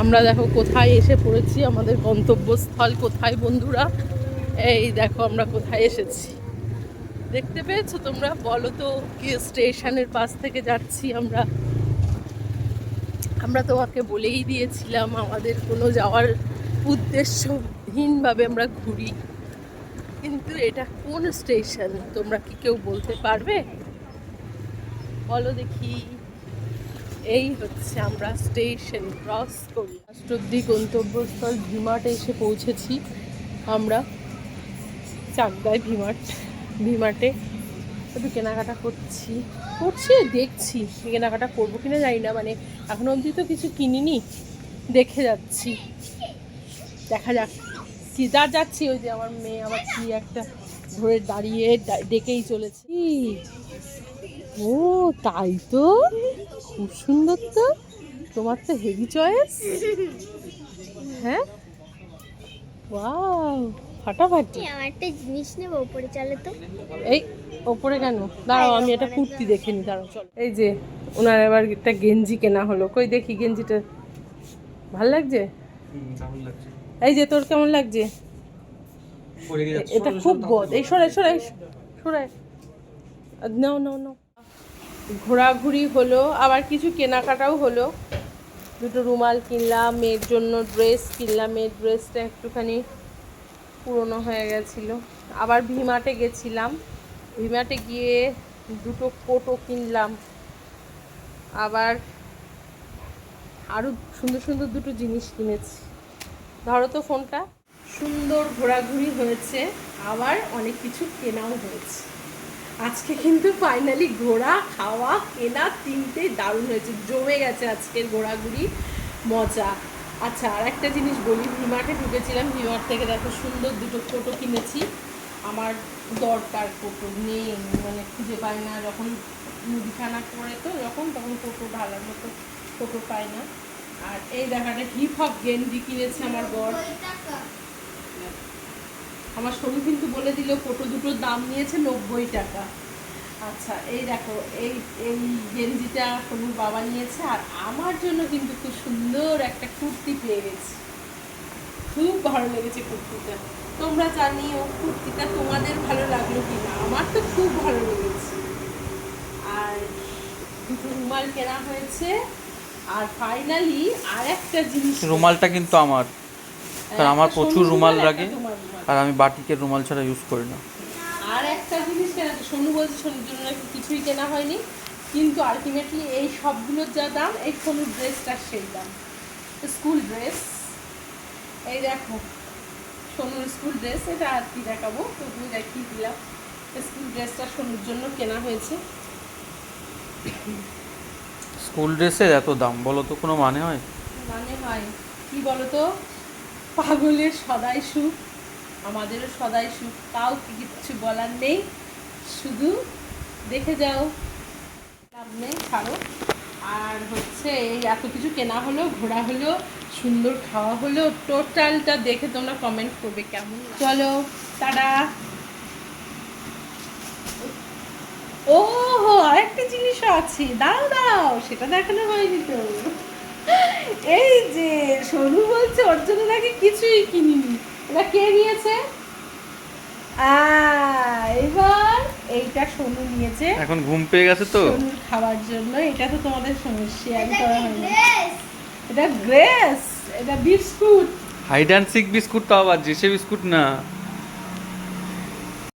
আমরা দেখো কোথায় এসে পড়েছি, আমাদের গন্তব্যস্থল কোথায় বন্ধুরা? এই দেখো আমরা কোথায় এসেছি। দেখতে পেয়েছ তোমরা? বলো তো, কি স্টেশনের পাশ থেকে যাচ্ছি আমরা? আমরা তোমাকে বলেই দিয়েছিলাম, আমাদের কোনো যাওয়ার উদ্দেশ্যহীনভাবে আমরা ঘুরি। কিন্তু এটা কোন স্টেশন? তোমরা কি কেউ বলতে পারবে? বলো দেখি। এই হচ্ছে আমরা স্টেশন ক্রস করি। রাষ্ট্রদ্বী গন্তব্যস্থল ভিমাটে এসে পৌঁছেছি আমরা। চাকদায় ভিমাট ভিমাটে একটু কেনাকাটা করছি। করছি, দেখছি কেনাকাটা করব কিনা জানি না মানে এখন অবধি তো কিছু কিনিনি, দেখে যাচ্ছি। দেখা যাক কি, যা যাচ্ছি, ওই যে আমার মেয়ে, আমার কি একটা ধরে দাঁড়িয়ে ডেকেই চলেছি। ও, তাই তো? খুব সুন্দর তো। তোমার তো হেভি চয়েস হ্যাঁ? ওয়াও ফাটাফাটি। আমার একটা জিনিস নেব উপরে চলে তো। এই ওপরে কেন? দাঁড়াও আমি এটা কুর্তি দেখে নি দাঁড়াও চলো। এই যে ওনার এবার একটা গেঞ্জি কেনা হলো। কই দেখি গেঞ্জিটা। ভালো লাগছে? এই যে তোর কেমন লাগছে? এটা খুব বদ। এই সরাই সরাই সরাই। নাও নাও নাও। ঘোরাঘুরি হলো, আবার কিছু কেনাকাটাও হলো। দুটো রুমাল কিনলাম, মেয়ের জন্য ড্রেস কিনলাম, মেয়ের ড্রেসটা একটুখানি পুরনো হয়ে গেছিল। আবার ভিমাটে গেছিলাম। ভিমাটে গিয়ে দুটো কোটও কিনলাম। আবার আরও সুন্দর সুন্দর দুটো জিনিস কিনেছি। ধরো তো ফোনটা। সুন্দর ঘোরাঘুরি হয়েছে, আবার অনেক কিছু কেনাও হয়েছে। আজকে কিন্তু ফাইনালি ঘোরা খাওয়া, কেনা তিনটেই দারুণ হয়েছে। জমে গেছে আজকের ঘোরাঘুরি মজা। আচ্ছা আর একটা জিনিস বলি, ভিমার্টে ঢুকেছিলাম, ভিমার্ট থেকে দেখো সুন্দর দুটো ফটো কিনেছি। আমার দরকার ফটো নেই মানে খুঁজে পাই না। যখন মুদিখানা করে তো যখন, তখন ফটো ঢালার মতো ফটো পাই না। আর এই দেখাটা হিপ হপ গেঞ্জি কিনেছে আমার বর। আমার সরু কিন্তু বলে দিল ফটো দুটোর দাম নিয়েছে নব্বই টাকা। আচ্ছা এই দেখো এই এই গেঞ্জিটা সনুর বাবা নিয়েছে আর আমার জন্য কিন্তু খুব সুন্দর একটা কুর্তি পেয়ে গেছি। খুব ভালো লেগেছে কুর্তিটা। তোমরা জানিও কুর্তিটা তোমাদের ভালো লাগল কি না আমার তো খুব ভালো লেগেছে। আর দুটো রুমাল কেনা হয়েছে আর ফাইনালি আর একটা জিনিস রুমালটা কিন্তু আমার। কারণ আমার প্রচুর রুমাল লাগে। আর আমি বাটিকের রুমাল ছাড়া ইউজ করি না। আর একটা জিনিস কেনা সোনু বলছে সোনুর জন্য নাকি কিছুই কেনা হয়নি কিন্তু আলটিমেটলি এই সবগুলোর যা দাম এই সোনুর ড্রেসটার সেই দাম। স্কুল ড্রেস এই দেখো সোনুর স্কুল ড্রেস এটা আর কি দেখাবো তবু দেখিয়ে দিলাম। স্কুল ড্রেসটা সোনুর জন্য কেনা হয়েছে। স্কুল ড্রেসের এত দাম বলো তো কোনো মানে হয়? মানে হয় কি বলো তো পাগলের সদাই সুখ। আমাদেরও সদাই সুখ। তাও কি কিচ্ছু বলার নেই? শুধু দেখে যাও। লাভ নেই আর হচ্ছে এই এত কিছু কেনা হলো, ঘোরা হলো, সুন্দর খাওয়া হলো, টোটালটা দেখে তোমরা কমেন্ট করবে কেমন চলো তারা ও হো আরেকটা জিনিসও আছে। দাও দাও, সেটা দেখানো হয়নি তো। এই যে সোনু বলছে, ওর জন্য নাকি কিছুই কিনিনি। এটা কে নিয়েছে? এবার এইটা সোনু নিয়েছে। এখন ঘুম পেয়ে গেছে তো। খাওয়ার জন্য এটা তো তোমাদের সঙ্গে শেয়ার করা হয়নি। এটা গ্রেস এটা biscuit. Hide and seek biscuit তো আবার জেসে বিস্কুট না।